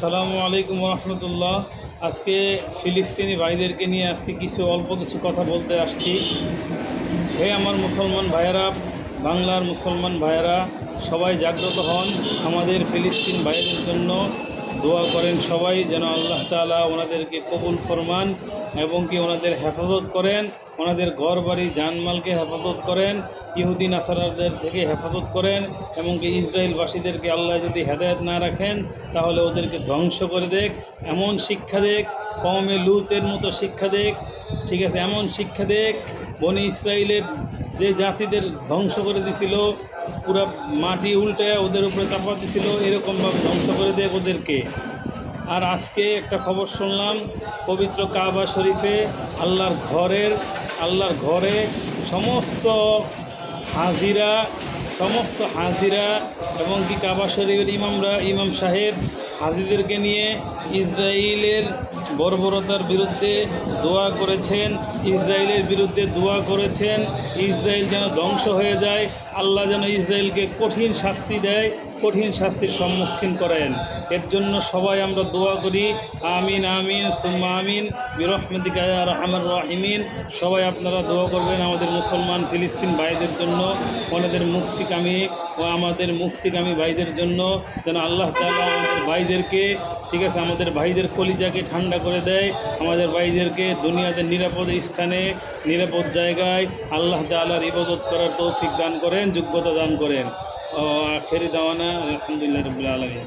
আসসালামু আলাইকুম রহমতুল্লাহ আজকে ফিলিস্তিনি ভাইদেরকে নিয়ে আজকে কিছু অল্প কিছু কথা বলতে আসছি। হে আমার মুসলমান ভাইয়েরা, বাংলার মুসলমান ভাইয়েরা, সবাই জাগ্রত হন আমাদের ফিলিস্তিন ভাইদের জন্য। দোয়া করেন সবাই যেন আল্লাহ তাআলা ওনাদেরকে কবুল ফরমান এবং কি ওনাদের হেফাজত করেন, ওনাদের ঘর বাড়ি জানমালকে হেফাজত করেন, ইহুদি নাসারাদের থেকে হেফাজত করেন এবং কি ইসরায়েলবাসীদেরকে আল্লাহ যদি হেদায়ত না রাখেন, তাহলে ওদেরকে ধ্বংস করে দেখ এমন শিক্ষা দেখ কমে লুতের মতো শিক্ষা দেখ ঠিক আছে, এমন শিক্ষা দেখ বনি ইসরায়েলের যে জাতিদের ধ্বংস করে দিছিল, পুরা মাটি উল্টে ওদের উপরে চাপা দিছিল, এরকমভাবে ধ্বংস করে দেখ ওদেরকে। আর আজকে একটা খবর শুনলাম, পবিত্র কাবা শরীফে আল্লাহর ঘরের, আল্লাহর ঘরে সমস্ত হাজিরা সমস্ত হাজিরা এবং কি কাবা শরীফের ইমামরা, ইমাম সাহেব হাজিদেরকে নিয়ে ইসরায়েলের বর্বরতার বিরুদ্ধে দোয়া করেছেন ইসরায়েলের বিরুদ্ধে দোয়া করেছেন। ইসরায়েল যেন ধ্বংস হয়ে যায়, আল্লাহ যেন ইসরায়েলকে কঠিন শাস্তি দেয়। কঠিন শাস্তির সম্মুখীন করেন। এর জন্য সবাই আমরা দোয়া করি। আমিন আমিন, সুম্মা আমিন বিরহমদিকা রহমান রাহিমিন। সবাই আপনারা দোয়া করবেন আমাদের মুসলমান ফিলিস্তিন ভাইদের জন্য ওনাদের মুক্তিকামী ও আমাদের মুক্তিকামী ভাইদের জন্য। যেন আল্লাহ তাআলা আমাদের ভাইদেরকে, ঠিক আছে, আমাদের ভাইদের কলিজাকে ঠান্ডা করে দেয়। আমাদের ভাইদেরকে দুনিয়াতে নিরাপদ স্থানে, নিরাপদ জায়গায় আল্লাহ তাআলার ইবাদত করার তৌফিক দান করেন, যোগ্যতা দান করেন। ও আখেরি দাওয়ানা আলহামদুলিল্লাহ রবিল্লা আলমী